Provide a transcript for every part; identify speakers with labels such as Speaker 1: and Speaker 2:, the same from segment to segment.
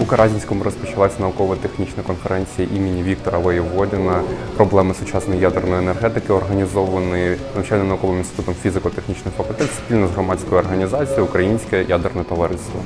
Speaker 1: У Каразінському розпочалась науково-технічна конференція імені Віктора Воєводіна проблеми сучасної ядерної енергетики, організованої навчально-науковим інститутом фізико-технічних факультет спільно з громадською організацією Українське ядерне товариство.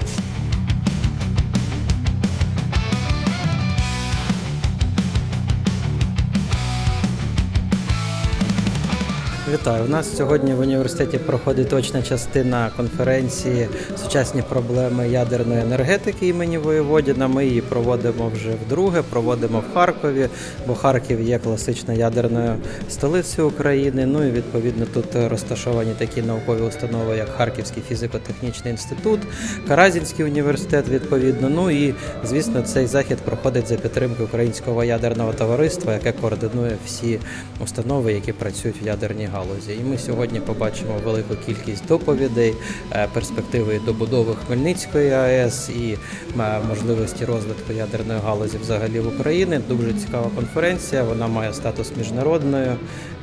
Speaker 2: Вітаю. У нас сьогодні в університеті проходить точна частина конференції Сучасні проблеми ядерної енергетики імені Воєводіна. Ми її проводимо вже вдруге, проводимо в Харкові, бо Харків є класичною ядерною столицею України. Ну і відповідно тут розташовані такі наукові установи, як Харківський фізико-технічний інститут, Каразінський університет, відповідно. Ну і звісно, цей захід проходить за підтримки Українського ядерного товариства, яке координує всі установи, які працюють в ядерній галузі. І ми сьогодні побачимо велику кількість доповідей, е, перспективи добудови Хмельницької АЕС і е, можливості розвитку ядерної галузі взагалі в Україні. Дуже цікава конференція. Вона має статус міжнародної.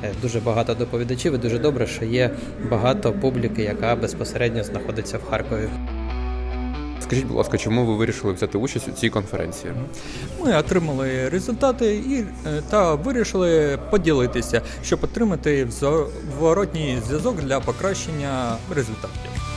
Speaker 2: Е, Дуже багато доповідачів. і Дуже добре, що є багато публіки, яка безпосередньо знаходиться в Харкові.
Speaker 1: Скажіть, будь ласка, чому ви вирішили взяти участь у цій конференції?
Speaker 3: Ми отримали результати і е, та вирішили поділитися, щоб отримати зворотній зв'язок для покращення результатів.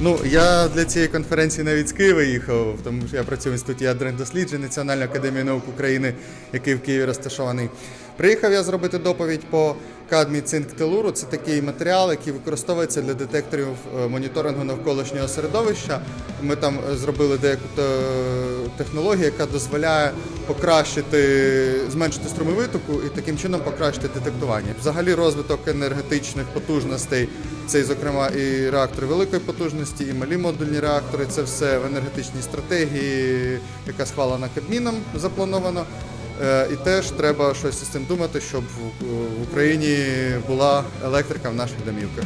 Speaker 4: Ну, я для цієї конференції навіть з Києва їхав, тому що я працюю в інституті ядерних досліджень Національної академії наук України, який в Києві розташований. Приїхав я зробити доповідь по кадмі цинк телуру. Це такий матеріал, який використовується для детекторів е, моніторингу навколишнього середовища. Ми там е, зробили деяку те- технологію, яка дозволяє покращити, зменшити струмовий витоку і таким чином покращити детектування. Взагалі розвиток енергетичних потужностей, це, і, зокрема, і реактори великої потужності, і малі модульні реактори. Це все в енергетичній стратегії, яка схвалена Кабміном, заплановано. Е, І теж треба щось з цим думати, щоб в Україні була електрика в наших домівках.